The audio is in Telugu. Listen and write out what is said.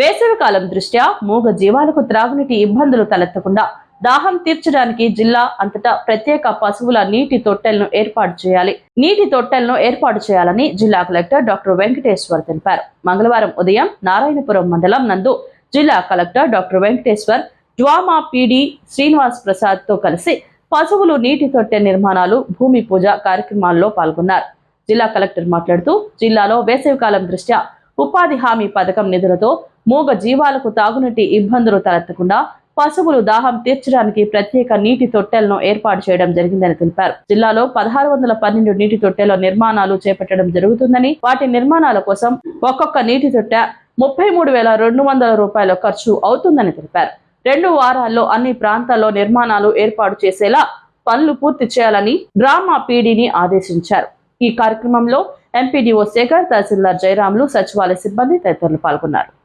వేసవి కాలం దృష్ట్యా మూగ జీవాలకు త్రాగునీటి ఇబ్బందులు తలెత్తకుండా దాహం తీర్చడానికి జిల్లా అంతటా ప్రత్యేక పశువుల నీటి తొట్టెలను ఏర్పాటు చేయాలి. నీటి తొట్టెలను ఏర్పాటు చేయాలని జిల్లా కలెక్టర్ డాక్టర్ వెంకటేశ్వర్ తెలిపారు. మంగళవారం ఉదయం నారాయణపురం మండలం నందు జిల్లా collector doctor Venkateshwar DWAMA PD Srinivas ప్రసాద్తో కలిసి పశువులు నీటి తొట్టె నిర్మాణాలు భూమి పూజ కార్యక్రమాల్లో పాల్గొన్నారు. జిల్లా కలెక్టర్ మాట్లాడుతూ జిల్లాలో వేసవికాలం దృష్ట్యా ఉపాధి హామీ పథకం నిధులతో మూగ జీవాలకు తాగునీటి ఇబ్బందులు తలెత్తకుండా పశువులు దాహం తీర్చడానికి ప్రత్యేక నీటి తొట్టెలను ఏర్పాటు చేయడం జరిగిందని తెలిపారు. జిల్లాలో పదహారు వందల పన్నెండు నీటి తొట్టెల నిర్మాణాలు చేపట్టడం జరుగుతుందని వాటి నిర్మాణాల కోసం ఒక్కొక్క నీటి తొట్టె ముప్పై మూడు వేల రెండు వందల రూపాయల ఖర్చు అవుతుందని తెలిపారు. రెండు వారాల్లో అన్ని ప్రాంతాల్లో నిర్మాణాలు ఏర్పాటు చేసేలా పనులు పూర్తి చేయాలని గ్రామ పీడీని ఆదేశించారు. ఈ కార్యక్రమంలో ఎంపీడీఓ శేఖర్ తహసీల్దార్ జయరాములు సచివాలయ సిబ్బంది తదితరులు పాల్గొన్నారు.